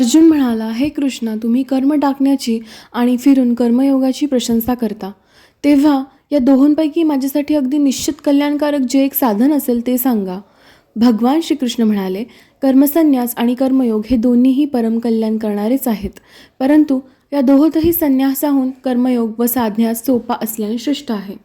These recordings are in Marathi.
अर्जुन म्हणाला हे कृष्णा तुम्ही कर्म टाकण्याची आणि फिरून कर्मयोगाची प्रशंसा करता. तेव्हा या दोहोंपैकी माझ्यासाठी अगदी निश्चित कल्याणकारक जे एक साधन असेल ते सांगा. भगवान श्रीकृष्ण म्हणाले कर्मसन्यास आणि कर्मयोग हे दोन्हीही परम कल्याण करणारेच आहेत. परंतु या दोहोतही संन्यासाहून कर्मयोग व साधण्यास सोपा असल्याने श्रेष्ठ आहे.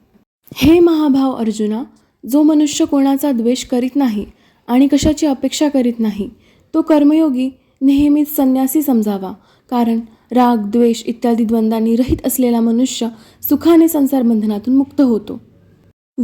हे महाभाव अर्जुना जो मनुष्य कोणाचा द्वेष करीत नाही आणि कशाची अपेक्षा करीत नाही तो कर्मयोगी नेहमीच संन्यासी समजावा. कारण राग द्वेष इत्यादी द्वंद्वांनी रहित असलेला मनुष्य सुखाने संसार बंधनातून मुक्त होतो.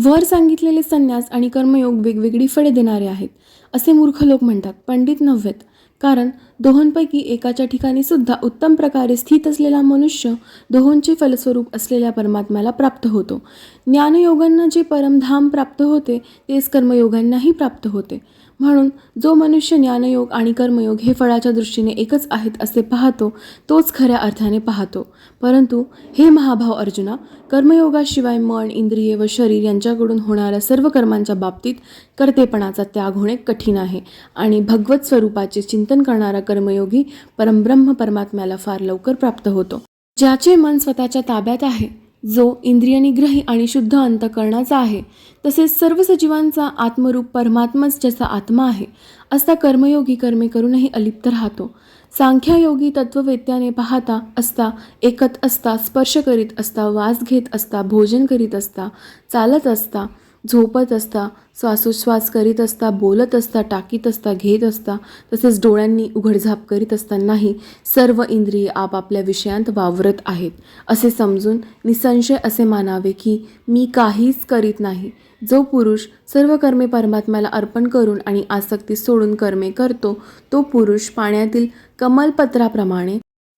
वर सांगितलेले संन्यास आणि कर्मयोग वेगवेगळी फळे देणारे आहेत असे मूर्ख लोक म्हणतात पंडित नव्हेत. कारण दोहोंपैकी एकाच्या ठिकाणी सुद्धा उत्तम प्रकारे स्थित असलेला मनुष्य दोहोंचे फलस्वरूप असलेल्या परमात्म्याला प्राप्त होतो. ज्ञानयोगांना जे परमधाम प्राप्त होते तेच कर्मयोगांनाही प्राप्त होते. म्हणून जो मनुष्य ज्ञानयोग आणि कर्मयोग हे फळाच्या दृष्टीने एकच आहेत असे पाहतो तोच खऱ्या अर्थाने पाहतो. परंतु हे महाभाव अर्जुना कर्मयोगाशिवाय मन इंद्रिये व शरीर यांच्याकडून होणाऱ्या सर्व कर्मांच्या बाबतीत कर्तेपणाचा त्याग होणे कठीण आहे आणि भगवत स्वरूपाचे चिंतन करणारा कर्मयोगी परमब्रह्म परमात्म्याला फार लवकर प्राप्त होतो. ज्याचे मन स्वतःच्या ताब्यात आहे जो इंद्रियनिग्रही आणि शुद्ध अंतकरणाचा आहे तसेच सर्व सजीवांचा आत्मरूप परमात्माच ज्याचा आत्मा आहे असा कर्मयोगी कर्मे करूनही अलिप्त राहतो. सांख्यायोगी तत्ववेत्याने पाहता असता एकत असता स्पर्श करीत असता वास घेत असता भोजन करीत असता चालत असता झोपत असता श्वासोच्छ्वास करीत असता बोलत असता टाकीत असता घेत असता तसेच डोळ्यांनी उघडझाप करीत असतानाही सर्व इंद्रिये आपापल्या विषयांत वावरत आहेत. असे समजून निसंशय असे मानावे की मी काहीच करीत नाही. जो पुरुष सर्व कर्मे परमात्म्याला अर्पण करून आणि आसक्ती सोडून कर्मे करतो तो पुरुष पाण्यातील कमलपत्राप्रमाणे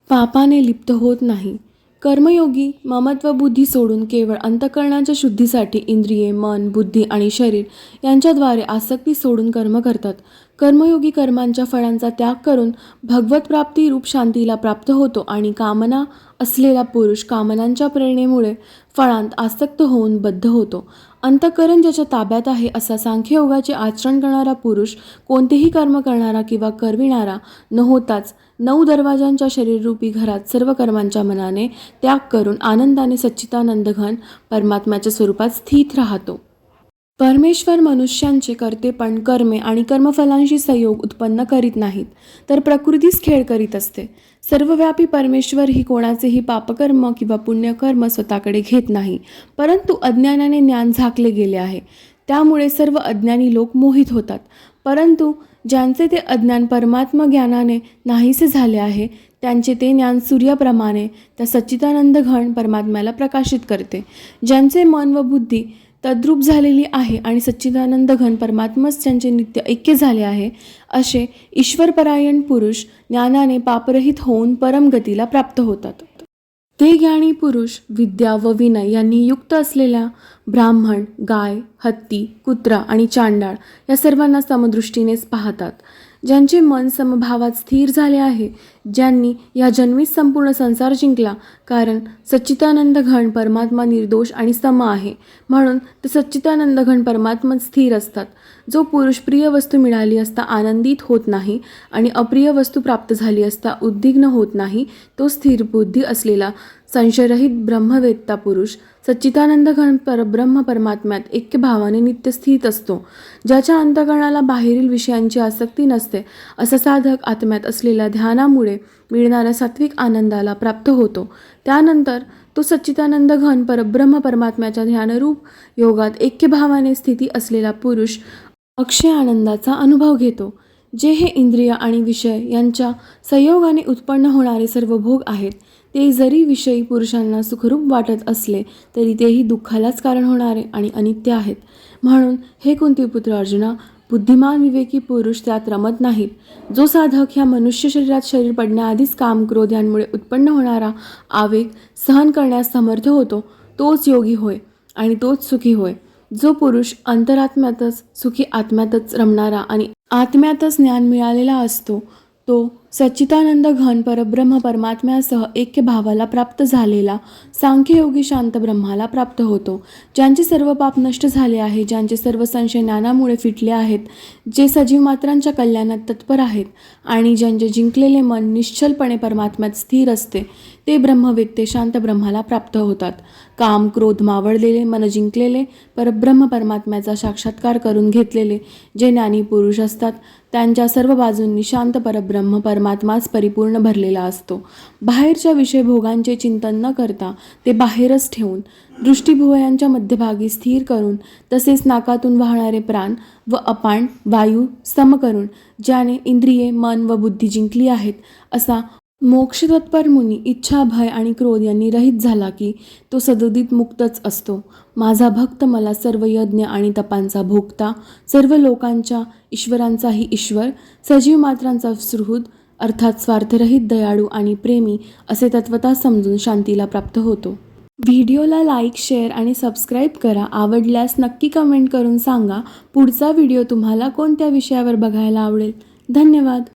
पापाने लिप्त होत नाही. कर्मयोगी ममत्व बुद्धी सोडून केवळ अंतकरणाच्या शुद्धीसाठी इंद्रिये मन बुद्धी आणि शरीर यांच्याद्वारे आसक्ती सोडून कर्म करतात. कर्मयोगी कर्मांच्या फळांचा त्याग करून भगवतप्राप्ती रूप शांतीला प्राप्त होतो आणि कामना असलेला पुरुष कामनांच्या प्रेरणेमुळे फळांत आसक्त होऊन बद्ध होतो. अंतकरण ज्याच्या ताब्यात आहे असा सांख्ययोगाचे आचरण करणारा पुरुष कोणतेही कर्म करणारा किंवा करविणारा न होताच नऊ दरवाजांच्या शरीररूपी घरात सर्व कर्मांच्या मनाने त्याग करून आनंदाने सच्चितानंद घन परमात्म्याच्या स्वरूपात स्थित राहतो. परमेश्वर मनुष्यांचे कर्तेपण कर्मे आणि कर्मफलांशी संयोग उत्पन्न करीत नाहीत तर प्रकृतीच खेळ करीत असते. सर्वव्यापी परमेश्वर ही कोणाचेही पापकर्म किंवा पुण्यकर्म स्वतःकडे घेत नाही परंतु अज्ञानाने ज्ञान झाकले गेले आहे. त्यामुळे सर्व अज्ञानी लोक मोहित होतात. परंतु ज्यांचे ते अज्ञान परमात्मा ज्ञानाने नाहीसे झाले आहे त्यांचे ते ज्ञान सूर्याप्रमाणे त्या सच्चिदानंद घण परमात्म्याला प्रकाशित करते. ज्यांचे मन व बुद्धी तद्रूप झालेली आहे आणि सच्चिदानंद घन परमात्माच त्यांचे नित्य ऐक्य झाले आहे असे ईश्वरपरायण पुरुष ज्ञानाने पापरहित होऊन परमगतीला प्राप्त होतात. ते ज्ञानी पुरुष विद्या व विनय यांनी युक्त असलेल्या ब्राह्मण गाय हत्ती कुत्रा आणि चांडाळ या सर्वांना समदृष्टीनेच पाहतात. ज्यांचे मन समभावात स्थिर झाले आहे ज्यांनी या जन्मीच संपूर्ण संसार जिंकला कारण सच्चिदानंद घन परमात्मा निर्दोष आणि सम आहे. म्हणून ते सच्चिदानंद घन परमात्मा स्थिर असतात. जो पुरुष प्रिय वस्तू मिळाली असता आनंदित होत नाही आणि अप्रिय वस्तू प्राप्त झाली असता उद्विग्न होत नाही तो स्थिर बुद्धी असलेला संशयरहित ब्रह्मवेत्ता पुरुष सच्चिदानंद घन पर ब्रह्म परमात्म्यात ऐक्य भावाने नित्य स्थित असतो. ज्याच्या अंतकरणाला बाहेरील विषयांची आसक्ती नसते असा साधक आत्म्यात असलेल्या ध्यानामुळे मिळणाऱ्या सात्विक आनंदाला प्राप्त होतो. त्यानंतर तो सच्चिदानंद घन परब्रह्म परमात्म्याच्या ध्यानरूप योगात ऐक्यभावाने स्थिती असलेला पुरुष अक्षय आनंदाचा अनुभव घेतो जे हे इंद्रिय आणि विषय यांच्या संयोगाने उत्पन्न होणारे सर्व भोग आहेत. ते जरी विषयी पुरुषांना सुखरूप वाटत असले तरी तेही दुःखालाच कारण होणारे आणि अनित्य आहेत. म्हणून हे कुंतीपुत्र अर्जुना बुद्धिमान विवेकी पुरुष त्यात रमत नाहीत. जो साधक ह्या मनुष्य शरीरात शरीर पडण्याआधीच काम क्रोध यांमुळे उत्पन्न होणारा आवेग सहन करण्यास समर्थ होतो तोच योगी होय आणि तोच सुखी होय. जो पुरुष अंतरात्म्यातच सुखी आत्म्यातच रमणारा आणि आत्म्यातच ज्ञान मिळालेला असतो तो सच्चिदानंद घन परब्रह्म परमात्म्यासह ऐक्य भावाला प्राप्त झालेला सांख्ययोगी शांत ब्रह्माला प्राप्त होतो. ज्यांचे सर्व पाप नष्ट झाले आहे ज्यांचे सर्व संशय ज्ञानामुळे फिटले आहेत जे सजीव मात्रांच्या कल्याणात तत्पर आहेत आणि ज्यांचे जिंकलेले मन निश्चलपणे परमात्म्यात स्थिर असते ते ब्रह्मवेत्ते शांत ब्रह्माला प्राप्त होतात. काम क्रोध मावळलेले मन जिंकलेले परब्रह्म परमात्म्याचा साक्षात्कार करून घेतलेले जे ज्ञानी पुरुष असतात त्यांच्या सर्व बाजूंनी शांत परब्रह्म परमात्माच परिपूर्ण भरलेला असतो. बाहेरच्या विषय भोगांचे चिंतन न करता ते बाहेरच ठेवून दृष्टीभुवयांच्या मध्यभागी स्थिर करून तसेच नाकातून वाहणारे प्राण व अपान वायू सम करून ज्याने इंद्रिये मन व बुद्धी जिंकली आहेत असा मोक्षतत्पर मुनी इच्छा भय आणि क्रोध यांनी रहित झाला की तो सदोदित मुक्तच असतो. माझा भक्त मला सर्व यज्ञ आणि तपांचा भोगता सर्व लोकांच्या ईश्वरांचाही ईश्वर सजीव मात्रांचा सुहृद अर्थात स्वार्थरहित दयाळू आणि प्रेमी असे तत्वता समजून शांतीला प्राप्त होतो. व्हिडिओला लाईक शेअर आणि सबस्क्राईब करा. आवडल्यास नक्की कमेंट करून सांगा. पुढचा व्हिडिओ तुम्हाला कोणत्या विषयावर बघायला आवडेल? धन्यवाद.